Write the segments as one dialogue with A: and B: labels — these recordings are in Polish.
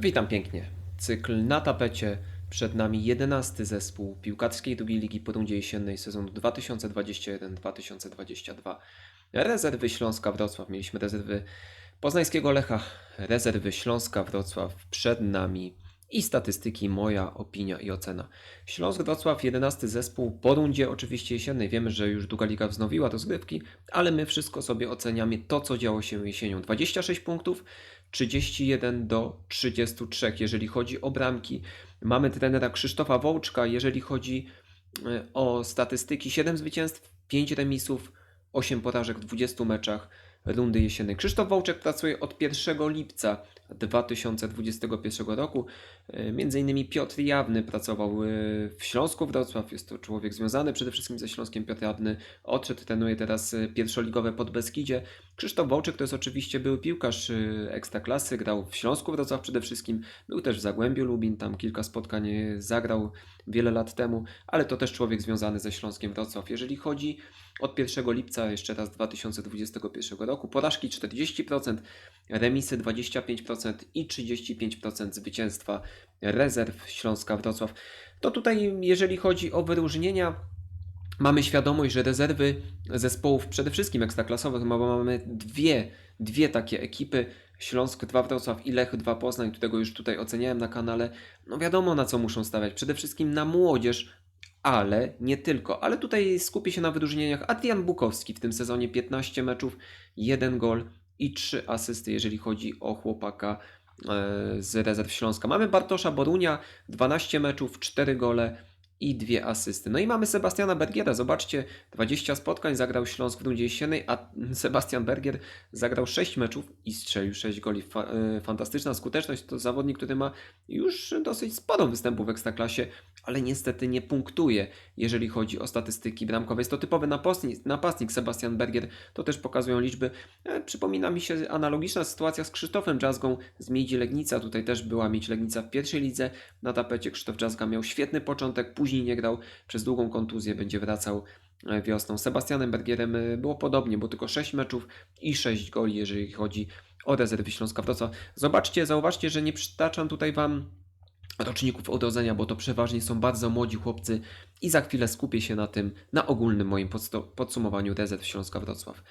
A: Witam pięknie. Cykl na tapecie. Przed nami 11 zespół piłkarskiej drugiej ligi po rundzie jesiennej sezonu 2021-2022. Rezerwy Śląska Wrocław. Mieliśmy rezerwy poznańskiego Lecha, rezerwy Śląska Wrocław przed nami i statystyki, moja opinia i ocena. Śląsk Wrocław, 11 zespół po rundzie oczywiście jesiennej. Wiemy, że już druga liga wznowiła rozgrywki, ale my wszystko sobie oceniamy to, co działo się jesienią. 26 punktów, 31 do 33, jeżeli chodzi o bramki. Mamy trenera Krzysztofa Wołczka, jeżeli chodzi e, o statystyki, 7 zwycięstw, 5 remisów, 8 porażek w 20 meczach rundy jesiennej. Krzysztof Wołczek pracuje od 1 lipca 2021 roku. E, Między innymi Piotr Jawny pracował e, w Śląsku Wrocław. Jest to człowiek związany przede wszystkim ze Śląskiem. Piotr Jawny odszedł, trenuje teraz e, pierwszoligowe Podbeskidzie. Krzysztof Wołczek to jest oczywiście były piłkarz ekstraklasy, grał w Śląsku Wrocław przede wszystkim. Był też w Zagłębiu Lubin, tam kilka spotkań zagrał wiele lat temu, ale to też człowiek związany ze Śląskiem Wrocław. Jeżeli chodzi od 1 lipca jeszcze raz 2021 roku, porażki 40%, remisy 25% i 35% zwycięstwa rezerw Śląska Wrocław. To tutaj, jeżeli chodzi o wyróżnienia, mamy świadomość, że rezerwy zespołów przede wszystkim ekstraklasowych, bo mamy dwie, dwie takie ekipy, Śląsk 2 Wrocław i Lech 2 Poznań, którego już tutaj oceniałem na kanale, no wiadomo na co muszą stawiać, przede wszystkim na młodzież, ale nie tylko. Ale tutaj skupię się na wyróżnieniach. Adrian Bukowski w tym sezonie 15 meczów, 1 gol i 3 asysty, jeżeli chodzi o chłopaka z rezerw Śląska. Mamy Bartosza Borunia, 12 meczów, 4 gole i 2 asysty. No i mamy Sebastiana Bergiera. Zobaczcie, 20 spotkań zagrał Śląsk w rundzie jesiennej, a Sebastian Bergier zagrał 6 meczów i strzelił 6 goli. Fa e, fantastyczna skuteczność. To zawodnik, który ma już dosyć sporo występów w Ekstraklasie, ale niestety nie punktuje, jeżeli chodzi o statystyki bramkowe. Jest to typowy napastnik, napastnik Sebastian Bergier, to też pokazują liczby. E, przypomina mi się analogiczna sytuacja z Krzysztofem Dżazgą z Miedzi Legnica. Tutaj też była Miedź Legnica w pierwszej lidze. Na tapecie Krzysztof Dżazga miał świetny początek, później nie grał przez długą kontuzję, będzie wracał e, wiosną. Sebastianem Bergierem e, było podobnie, bo tylko 6 meczów i 6 goli, jeżeli chodzi o rezerwy Śląska Wrocław. Zobaczcie, zauważcie, że nie przytaczam tutaj Wam roczników odrodzenia, bo to przeważnie są bardzo młodzi chłopcy i za chwilę skupię się na tym, na ogólnym moim podsumowaniu rezerw Śląska Wrocław.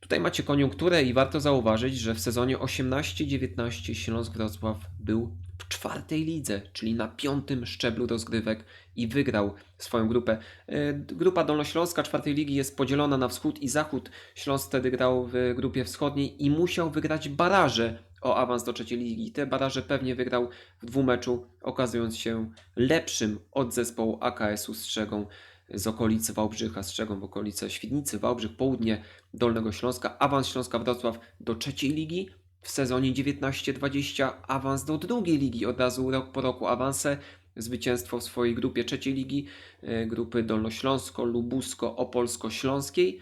A: Tutaj macie koniunkturę i warto zauważyć, że w sezonie 18-19 Śląsk Wrocław był w czwartej lidze, czyli na piątym szczeblu rozgrywek i wygrał swoją grupę. E, Grupa Dolnośląska czwartej ligi jest podzielona na wschód i zachód. Śląsk wtedy grał w grupie wschodniej i musiał wygrać baraże o awans do trzeciej ligi. Te baraże pewnie wygrał w dwumeczu, okazując się lepszym od zespołu AKS-u Strzegą z okolicy Wałbrzycha, Strzegą w okolice Świdnicy, Wałbrzych, południe Dolnego Śląska. Awans Śląska Wrocław do trzeciej ligi. W sezonie 19-20 awans do drugiej ligi, od razu rok po roku awanse. Zwycięstwo w swojej grupie trzeciej ligi, e, grupy Dolnośląsko, Lubusko, Opolsko-Śląskiej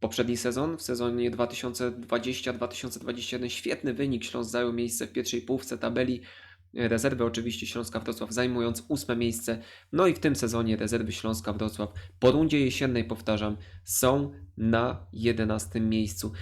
A: poprzedni sezon, w sezonie 2020-2021 świetny wynik. Śląsk zajął miejsce w pierwszej połówce tabeli. Rezerwy oczywiście Śląska Wrocław zajmując ósme miejsce. No i w tym sezonie rezerwy Śląska Wrocław po rundzie jesiennej, powtarzam, są na 11 miejscu.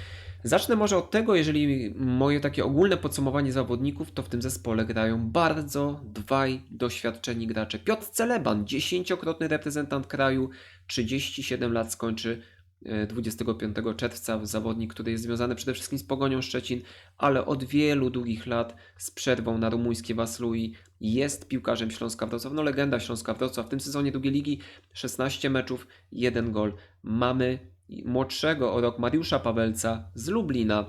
A: Zacznę może od tego, jeżeli moje takie ogólne podsumowanie zawodników, to w tym zespole grają bardzo dwaj doświadczeni gracze. Piotr Celeban, dziesięciokrotny reprezentant kraju, 37 lat skończy e, 25 czerwca, zawodnik, który jest związany przede wszystkim z Pogonią Szczecin, ale od wielu długich lat z przerwą na rumuńskie Vaslui jest piłkarzem Śląska Wrocław, no legenda Śląska Wrocław. W tym sezonie drugiej ligi 16 meczów, 1 gol. Mamy młodszego o rok Mariusza Pawelca z Lublina.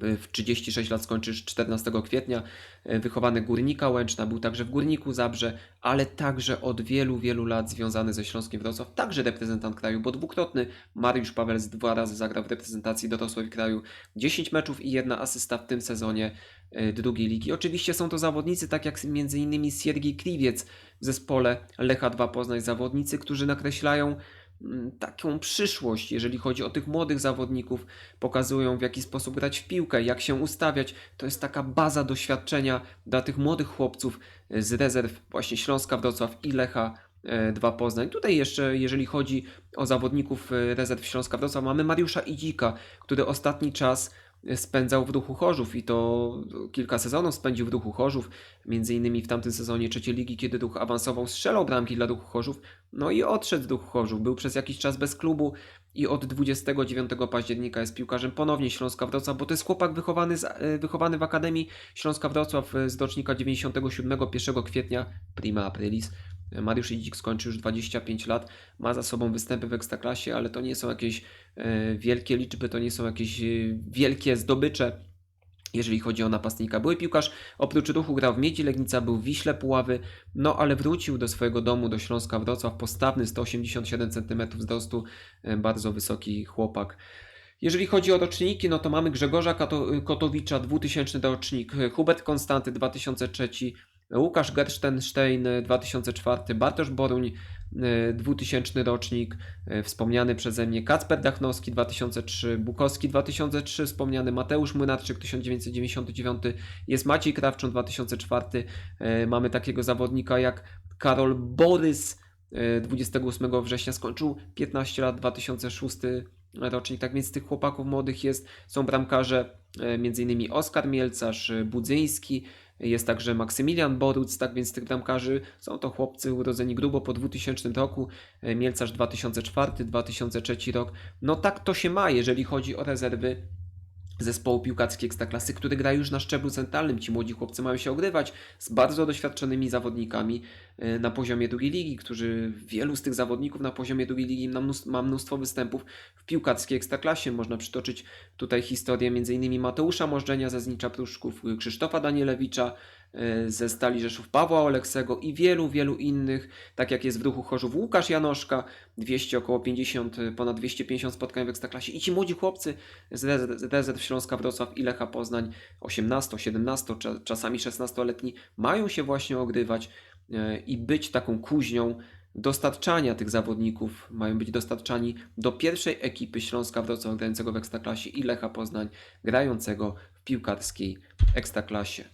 A: W 36 lat skończy 14 kwietnia. E, Wychowany Górnika Łęczna, był także w Górniku Zabrze, ale także od wielu, wielu lat związany ze Śląskiem Wrocław. Także reprezentant kraju, bo dwukrotny Mariusz Pawelc dwa razy zagrał w reprezentacji dorosłej kraju. 10 meczów i jedna asysta w tym sezonie e, drugiej ligi. Oczywiście są to zawodnicy, tak jak m.in. Siergiej Kriwiec w zespole Lecha 2 Poznań. Zawodnicy, którzy nakreślają taką przyszłość, jeżeli chodzi o tych młodych zawodników, pokazują w jaki sposób grać w piłkę, jak się ustawiać. To jest taka baza doświadczenia dla tych młodych chłopców e, z rezerw właśnie Śląska Wrocław i Lecha e, 2 Poznań. Tutaj jeszcze, jeżeli chodzi o zawodników e, rezerw Śląska Wrocław, mamy Mariusza Idzika, który ostatni czas spędzał w duchu Chorzów i to kilka sezonów spędził w duchu Chorzów, między innymi w tamtym sezonie trzeciej ligi, kiedy duch awansował, strzelał bramki dla duchu Chorzów, no i odszedł z duchu Chorzów, był przez jakiś czas bez klubu i od 29 października jest piłkarzem ponownie Śląska Wrocław, bo to jest chłopak wychowany, z, e, wychowany w Akademii Śląska Wrocław z rocznika 97, 1 kwietnia, prima aprilis. Mariusz Idzik skończył już 25 lat, ma za sobą występy w Ekstraklasie, ale to nie są jakieś e, wielkie liczby, to nie są jakieś e, wielkie zdobycze, jeżeli chodzi o napastnika. Były piłkarz, oprócz ruchu grał w Miedzi Legnica, był w Wiśle Puławy, no ale wrócił do swojego domu, do Śląska Wrocław, postawny, 187 cm wzrostu, bardzo wysoki chłopak. Jeżeli chodzi o roczniki, no to mamy Grzegorza Kotowicza, 2000 rocznik, Hubert Konstanty, 2003, Łukasz Gerstenstein, 2004, Bartosz Boruń, e, 2000 rocznik, e, wspomniany przeze mnie Kacper Dachnowski, 2003, Bukowski, 2003, wspomniany Mateusz Młynarczyk, 1999, jest Maciej Krawczon, 2004, e, mamy takiego zawodnika jak Karol Borys, e, 28 września skończył 15 lat, 2006 rocznik, tak więc tych chłopaków młodych jest, są bramkarze, e, innymi Oskar Mielcarz, e, Budzyński, jest także Maksymilian Boruc, tak więc tych bramkarzy są to chłopcy urodzeni grubo po 2000 roku, e, Mielcarz 2004, 2003 rok. No tak to się ma, jeżeli chodzi o rezerwy zespołu piłkarskiej Ekstraklasy, który gra już na szczeblu centralnym. Ci młodzi chłopcy mają się ogrywać z bardzo doświadczonymi zawodnikami e, na poziomie drugiej ligi, którzy wielu z tych zawodników na poziomie drugiej ligi ma mnóstwo, występów w piłkarskiej Ekstraklasie. Można przytoczyć tutaj historię m.in. Mateusza Możdżenia ze Znicza Pruszków, Krzysztofa Danielewicza ze Stali Rzeszów, Pawła Oleksego i wielu, wielu innych, tak jak jest w ruchu Chorzów Łukasz Janoszka, 200, około 50, ponad 250 spotkań w Ekstraklasie i ci młodzi chłopcy z rez- z rezerw Śląska Wrocław i Lecha Poznań, 18, 17, cza- czasami 16-letni, mają się właśnie ogrywać e, i być taką kuźnią dostarczania tych zawodników, mają być dostarczani do pierwszej ekipy Śląska Wrocław grającego w Ekstraklasie i Lecha Poznań grającego w piłkarskiej Ekstraklasie.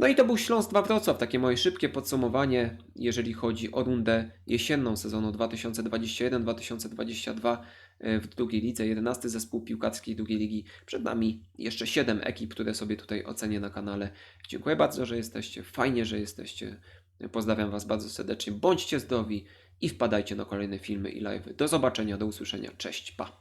A: No i to był Śląsk 2 Wrocław, takie moje szybkie podsumowanie, jeżeli chodzi o rundę jesienną sezonu 2021-2022 e, w drugiej lidze, 11 zespół piłkarskiej drugiej ligi. Przed nami jeszcze 7 ekip, które sobie tutaj ocenię na kanale. Dziękuję bardzo, że jesteście, fajnie, że jesteście. Pozdrawiam Was bardzo serdecznie, bądźcie zdrowi i wpadajcie na kolejne filmy i live. Do zobaczenia, do usłyszenia, cześć, pa!